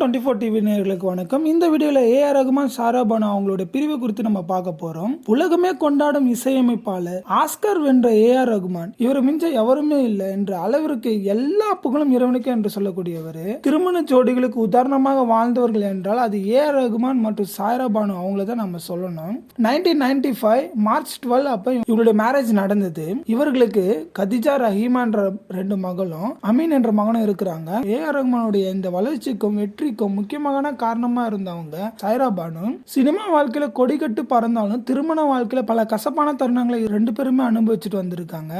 Twenty four TV நேர்களுக்கு வணக்கம். இந்த வீடியோவில் ஏஆர் ரகுமான் சாராபானு அவங்களோட பிரிவு குறித்து நம்ம பார்க்க போறோம். உலகமே கொண்டாடும் இசையமைப்பாளர் ஆஸ்கர் வென்ற ஏஆர் ரகுமான். இவர் மிஞ்ச எவருமே இல்லை என்ற அளவிற்கு எல்லா புகழும் இறைவனுக்கு என்று சொல்லக்கூடியவர். திருமண ஜோடிகளுக்கு உதாரணமாக வாழ்ந்தவர்கள் என்றால் அது ஏஆர் ரகுமான் மற்றும் சாரா பானு அவங்கள தான் நம்ம சொல்லணும். Nineteen ninety five March twelve அப்போ இவங்களுடைய மேரேஜ் நடந்தது. இவர்களுக்கு கதிஜா ரஹீமான்ற ரெண்டு மகளும் அமீன் என்ற மகனும் இருக்கிறாங்க. ஏஆர் ரகுமானுடைய இந்த வளர்ச்சிக்கும் வெற்றி வெற்றிக்கும் முக்கியமான காரணமா இருந்தவங்க சாய்ரா பானு சினிமா வாழ்க்கையில கொடிக்கட்டு பறந்தாலும் திருமண வாழ்க்கையில பல கசப்பான தருணங்களை ரெண்டு பேருமே அனுபவிச்சுட்டு வந்திருக்காங்க.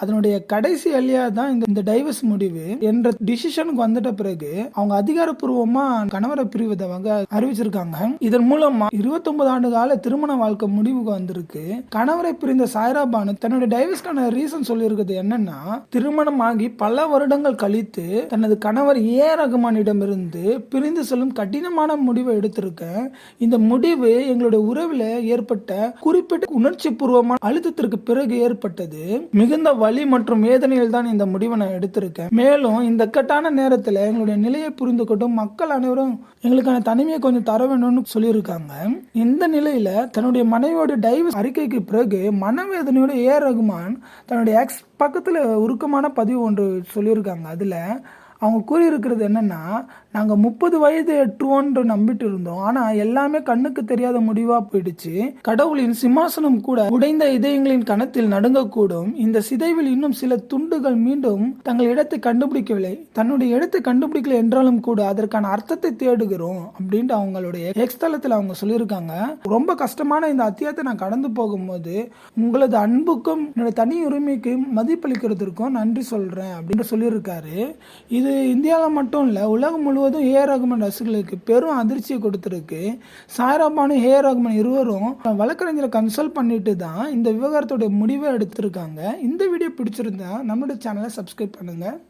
அதனுடைய கடைசி எல்லையா தான் இந்த இந்த டைவர்ஸ் முடிவு என்ற டிசிஷனுக்கு வந்துட்ட பிறகு அவங்க அதிகாரப்பூர்வமா கணவரை பிரிவதவங்க அறிவிச்சிருக்காங்க. இதன் மூலமா 29 ஆண்டு கால திருமண வாழ்க்கை முடிவுக்கு வந்திருக்கு. கணவரை பிரிந்த சாய்ரா பானு தன்னுடைய டைவர்ஸ்க்கான ரீசன் சொல்லியிருக்கிறது என்னன்னா திருமணமாகி பல வருடங்கள் கழித்து தனது கணவர் ஏ ரகுமானிடமிருந்து பிரிந்து செல்லும் கடினமான முடிவை எடுத்திருக்கேன் இந்த முடிவு எங்களுடைய உறவில் ஏற்பட்ட குறிப்பிட்ட உணர்ச்சி பூர்வமான அழுத்தத்திற்கு பிறகு ஏற்பட்டது. மிகுந்த வலி மற்றும் வேதனையில் தான் இந்த முடிவை நான் எடுத்திருக்கேன். மேலும் இந்த கட்டான நேரத்தில் எங்களுடைய நிலையை புரிந்து கொண்டும் மக்கள் அனைவரும் எங்களுக்கான தனிமையை கொஞ்சம் தர வேணும்னு சொல்லியிருக்காங்க. இந்த நிலையில தன்னுடைய மனைவியோட டைவர்ஸ் அறிக்கைக்கு பிறகு மனவேதனையோட ஏ ரகுமான் தன்னுடைய எக்ஸ் பக்கத்தில் உருக்கமான பதிவு ஒன்று சொல்லியிருக்காங்க. அதில் அவங்க கூறியிருக்கிறது என்னென்னா நாங்கள் முப்பது வயது எட்டுவோன்ற நம்பிட்டு இருந்தோம். ஆனால் எல்லாமே கண்ணுக்கு தெரியாத முடிவாக போயிடுச்சு. கடவுளின் சிம்மாசனம் கூட உடைந்த இதயங்களின் கணத்தில் நடுங்கக்கூடும். இந்த சிதைவில் இன்னும் சில துண்டுகள் மீண்டும் தங்கள் இடத்தை கண்டுபிடிக்கவில்லை. தன்னுடைய இடத்தை கண்டுபிடிக்கல என்றாலும் கூட அதற்கான அர்த்தத்தை தேடுகிறோம் அப்படின்ட்டு அவங்களுடைய எக்ஸ் தளத்தில் அவங்க சொல்லியிருக்காங்க. ரொம்ப கஷ்டமான இந்த அத்தியாயத்தை நான் கடந்து போகும்போது உங்களது அன்புக்கும் என்னோட தனி உரிமைக்கும் மதிப்பளிக்கிறதுக்கும் நன்றி சொல்கிறேன் அப்படின்னு சொல்லியிருக்காரு. இது இது இந்தியாவில் மட்டும் இல்லை உலகம் முழுவதும் ஏ ரகுமான் ரசிகர்களுக்கு பெரும் அதிர்ச்சியை கொடுத்துருக்கு. சாய்ராபானு ஏ ரகுமான் இருவரும் வழக்கறிஞரை கன்சல்ட் பண்ணிட்டு தான் இந்த விவகாரத்துடைய முடிவை எடுத்திருக்காங்க. இந்த வீடியோ பிடிச்சிருந்தா நம்மளோட சேனலை சப்ஸ்கிரைப் பண்ணுங்கள்